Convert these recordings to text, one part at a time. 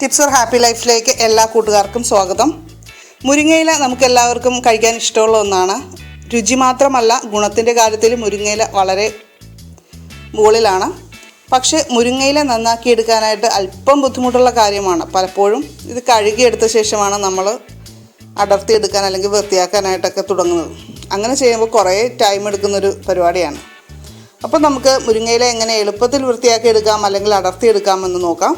Tips four happy ലൈഫിലേക്ക് എല്ലാ കൂട്ടുകാർക്കും സ്വാഗതം. മുരിങ്ങയില നമുക്ക് എല്ലാവർക്കും കഴിക്കാൻ ഇഷ്ടമുള്ള ഒന്നാണ്. രുചി മാത്രമല്ല ഗുണത്തിന്റെ കാര്യത്തിൽ മുരിങ്ങയില വളരെ മുകളിലാണ്. പക്ഷേ മുരിങ്ങയില നന്നാക്കി എടുക്കാനായിട്ട് അല്പം ബുദ്ധിമുട്ടുള്ള കാര്യമാണ്. പലപ്പോഴും ഇത് കഴുകിയെടുത്ത ശേഷമാണ് നമ്മൾ അടർത്തി എടുക്കാൻ അല്ലെങ്കിൽ വൃത്തിയാക്കാനായിട്ടൊക്കെ തുടങ്ങുന്നത്. അങ്ങനെ ചെയ്യുമ്പോൾ കുറേ ടൈം എടുക്കുന്നൊരു പരിപാടിയാണ്. അപ്പോൾ നമുക്ക് മുരിങ്ങയില എങ്ങനെ എളുപ്പത്തിൽ വൃത്തിയാക്കി എടുക്കാം അല്ലെങ്കിൽ അടർത്തി എടുക്കാമെന്ന് നോക്കാം.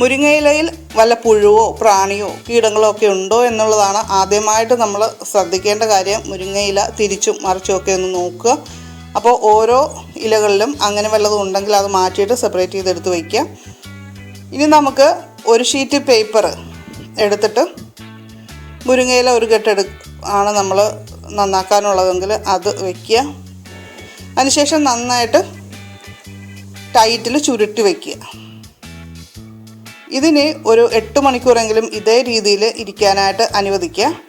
മുരിങ്ങയിലയിൽ വല്ല പുഴുവോ പ്രാണിയോ കീടങ്ങളോ ഒക്കെ ഉണ്ടോ എന്നുള്ളതാണ് ആദ്യമായിട്ട് നമ്മൾ ശ്രദ്ധിക്കേണ്ട കാര്യം. മുരിങ്ങയില തിരിച്ചും മറിച്ചും ഒക്കെ ഒന്ന് നോക്കുക. അപ്പോൾ ഓരോ ഇലകളിലും അങ്ങനെ വല്ലതും ഉണ്ടെങ്കിൽ അത് മാറ്റിയിട്ട് സെപ്പറേറ്റ് ചെയ്തെടുത്ത് വയ്ക്കുക. ഇനി നമുക്ക് ഒരു ഷീറ്റ് പേപ്പർ എടുത്തിട്ട് മുരിങ്ങയില ഒരു കെട്ടെടു ആണ് നമ്മൾ നന്നാക്കാനുള്ളതെങ്കിൽ അത് വയ്ക്കുക. അതിനുശേഷം നന്നായിട്ട് ടൈറ്റിൽ ചുരുട്ടി വയ്ക്കുക. ഇതിന് ഒരു എട്ട് മണിക്കൂറെങ്കിലും ഇതേ രീതിയിൽ ഇരിക്കാനായിട്ട് അനുവദിക്കുക.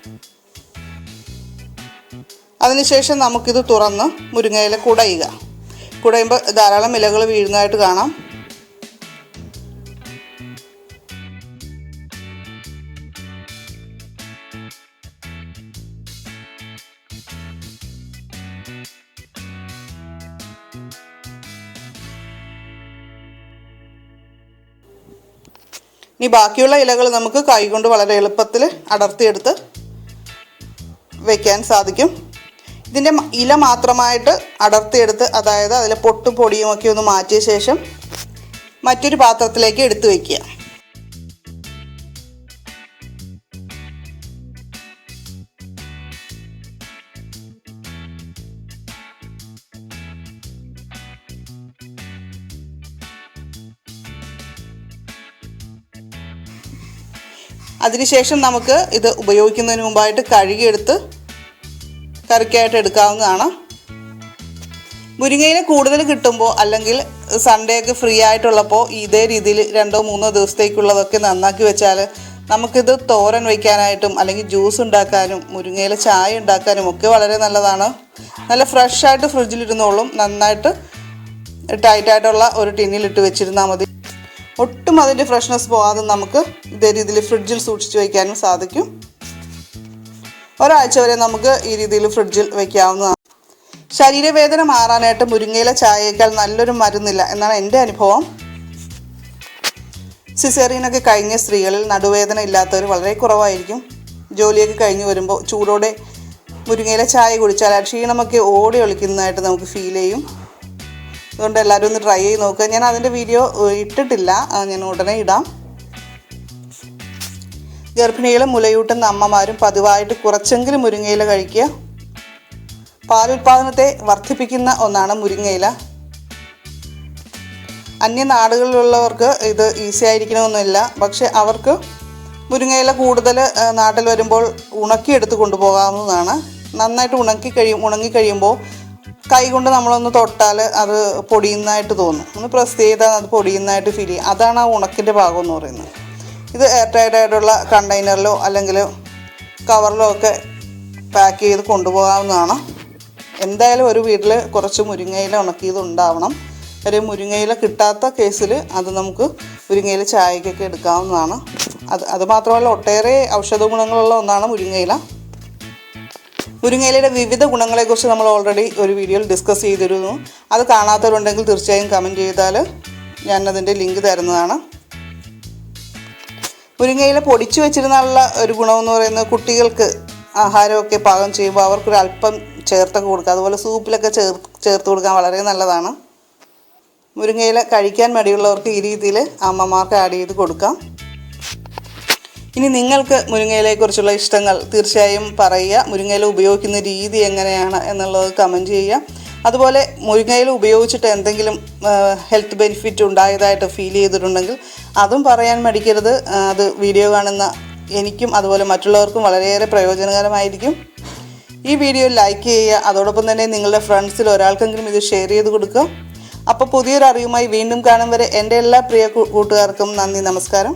അതിനുശേഷം നമുക്കിത് തുറന്ന് മുരിങ്ങയില കുടയുക. കുടയുമ്പോൾ ധാരാളം ഇലകൾ വീഴുന്നതായിട്ട് കാണാം. ഇനി ബാക്കിയുള്ള ഇലകൾ നമുക്ക് കൈകൊണ്ട് വളരെ എളുപ്പത്തിൽ അടർത്തിയെടുത്ത് വയ്ക്കാൻ സാധിക്കും. ഇതിന്റെ ഇല മാത്രമായിട്ട് അടർത്തിയെടുത്ത് അതായത് അതിലെ പൊട്ടും പൊടിയും ഒക്കെ ഒന്ന് മാറ്റിയ ശേഷം മറ്റൊരു പാത്രത്തിലേക്ക് എടുത്തു വയ്ക്കുക അതിനുശേഷം നമുക്ക് ഇത് ഉപയോഗിക്കുന്നതിന് മുമ്പായിട്ട് കഴുകിയെടുത്ത് കറിക്കായിട്ട് എടുക്കാവുന്നതാണ്. മുരിങ്ങയില കൂടുതൽ കിട്ടുമ്പോൾ അല്ലെങ്കിൽ സൺഡേ ഒക്കെ ഫ്രീ ആയിട്ടുള്ളപ്പോൾ ഇതേ രീതിയിൽ രണ്ടോ മൂന്നോ ദിവസത്തേക്കുള്ളതൊക്കെ നന്നാക്കി വെച്ചാൽ നമുക്കിത് തോരൻ വയ്ക്കാനായിട്ടും അല്ലെങ്കിൽ ജ്യൂസ് ഉണ്ടാക്കാനും മുരിങ്ങയില ചായ ഉണ്ടാക്കാനും ഒക്കെ വളരെ നല്ലതാണ്. നല്ല ഫ്രഷായിട്ട് ഫ്രിഡ്ജിലിരുന്നോളും നന്നായിട്ട് ടൈറ്റായിട്ടുള്ള ഒരു ടിന്നിലിട്ട് വെച്ചിരുന്നാൽ മതി. ഒട്ടും അതിന്റെ ഫ്രഷ്നെസ് പോകാതെ നമുക്ക് ഇതേ രീതിയിൽ ഫ്രിഡ്ജിൽ സൂക്ഷിച്ച് വയ്ക്കാനും സാധിക്കും. ഒരാഴ്ച വരെ നമുക്ക് ഈ രീതിയിൽ ഫ്രിഡ്ജിൽ വയ്ക്കാവുന്നതാണ് ശരീരവേദന മാറാനായിട്ട് മുരിങ്ങയില ചായയേക്കാൾ നല്ലൊരു മരുന്നില്ല എന്നാണ് എന്റെ അനുഭവം. സിസേറിയനൊക്കെ കഴിഞ്ഞ സ്ത്രീകളിൽ നടുവേദന ഇല്ലാത്തവർ വളരെ കുറവായിരിക്കും. ജോലിയൊക്കെ കഴിഞ്ഞ് വരുമ്പോൾ ചൂടോടെ മുരിങ്ങയില ചായ കുടിച്ചാൽ ക്ഷീണമൊക്കെ ഓടി ഒളിക്കുന്നതായിട്ട് നമുക്ക് ഫീൽ ചെയ്യും. അതുകൊണ്ട് എല്ലാവരും ഒന്ന് ട്രൈ ചെയ്ത് നോക്കുക ഞാൻ അതിന്റെ വീഡിയോ ഇട്ടിട്ടില്ല. ഞാൻ ഉടനെ ഇടാം. ഗർഭിണികളും മുലയൂട്ടുന്ന അമ്മമാരും പതിവായിട്ട് കുറച്ചെങ്കിലും മുരിങ്ങയില കഴിക്കുക. പാലുൽപാദനത്തെ വർദ്ധിപ്പിക്കുന്ന ഒന്നാണ് മുരിങ്ങയില. അന്യ നാടുകളിലുള്ളവർക്ക് ഇത് ഈസി ആയിരിക്കണമെന്നില്ല. പക്ഷെ അവർക്ക് മുരിങ്ങയില കൂടുതൽ നാട്ടിൽ വരുമ്പോൾ ഉണക്കിയെടുത്ത് കൊണ്ടുപോകാവുന്നതാണ്. നന്നായിട്ട് ഉണക്കി കഴിയും ഉണങ്ങി കഴിയുമ്പോൾ കൈ കൊണ്ട് നമ്മളൊന്ന് തൊട്ടാൽ അത് പൊടിയുന്നതായിട്ട് തോന്നും. ഒന്ന് പ്രസ് ചെയ്താൽ അത് പൊടിയുന്നതായിട്ട് ഫീൽ ചെയ്യും. അതാണ് ആ ഉണക്കിന്റെ ഭാഗം എന്ന് പറയുന്നത്. ഇത് എയർ ടൈറ്റ് ആയിട്ടുള്ള കണ്ടെയ്നറിലോ അല്ലെങ്കിൽ കവറിലോ ഒക്കെ പാക്ക് ചെയ്ത് കൊണ്ടുപോകാവുന്നതാണ്. എന്തായാലും ഒരു വീട്ടിൽ കുറച്ച് മുരിങ്ങയില ഉണക്കിയത് ഉണ്ടാവണം ഒരു മുരിങ്ങയില കിട്ടാത്ത കേസിൽ അത് നമുക്ക് മുരിങ്ങയില ചായക്കൊക്കെ എടുക്കാവുന്നതാണ്. അത് അതുമാത്രമല്ല ഒട്ടേറെ ഔഷധ ഗുണങ്ങളുള്ള ഒന്നാണ് മുരിങ്ങയില. മുരിങ്ങയിലയുടെ വിവിധ ഗുണങ്ങളെക്കുറിച്ച് നമ്മൾ ഓൾറെഡി ഒരു വീഡിയോയിൽ ഡിസ്കസ് ചെയ്തിരുന്നു. അത് കാണാത്തവരുണ്ടെങ്കിൽ തീർച്ചയായും കമന്റ് ചെയ്താൽ ഞാൻ ഞാനതിന്റെ ലിങ്ക് തരുന്നതാണ്. മുരിങ്ങയില പൊടിച്ചു വെച്ചിരുന്നുള്ള ഒരു ഗുണമെന്ന് പറയുന്നത് കുട്ടികൾക്ക് ആഹാരമൊക്കെ പാകം ചെയ്യുമ്പോൾ അവർക്കൊരു അല്പം ചേർത്തൊക്കെ കൊടുക്കുക. അതുപോലെ സൂപ്പിലൊക്കെ ചേർ ചേർത്ത് കൊടുക്കാൻ വളരെ നല്ലതാണ്. മുരിങ്ങയില കഴിക്കാൻ മടിയുള്ളവർക്ക് ഈ രീതിയിൽ അമ്മമാർക്ക് ആഡ് ചെയ്ത് കൊടുക്കാം. ഇനി നിങ്ങൾക്ക് മുരിങ്ങയിലയെക്കുറിച്ചുള്ള ഇഷ്ടങ്ങൾ തീർച്ചയായും പറയുക. മുരിങ്ങയില ഉപയോഗിക്കുന്ന രീതി എങ്ങനെയാണ് എന്നുള്ളത് കമന്റ് ചെയ്യുക. അതുപോലെ മുരിങ്ങയിൽ ഉപയോഗിച്ചിട്ട് എന്തെങ്കിലും ഹെൽത്ത് ബെനിഫിറ്റ് ഉണ്ടായതായിട്ട് ഫീൽ ചെയ്തിട്ടുണ്ടെങ്കിൽ അതും പറയാൻ മടിക്കരുത്. അത് വീഡിയോ കാണുന്ന എനിക്കും അതുപോലെ മറ്റുള്ളവർക്കും വളരെയേറെ പ്രയോജനകരമായിരിക്കും. ഈ വീഡിയോ ലൈക്ക് ചെയ്യുക. അതോടൊപ്പം തന്നെ നിങ്ങളുടെ ഫ്രണ്ട്സിൽ ഒരാൾക്കെങ്കിലും ഇത് ഷെയർ ചെയ്ത് കൊടുക്കുക. അപ്പോൾ പുതിയൊരു അറിവുമായി വീണ്ടും കാണും വരെ എന്റെ എല്ലാ പ്രിയ കൂട്ടുകാർക്കും നന്ദി നമസ്കാരം.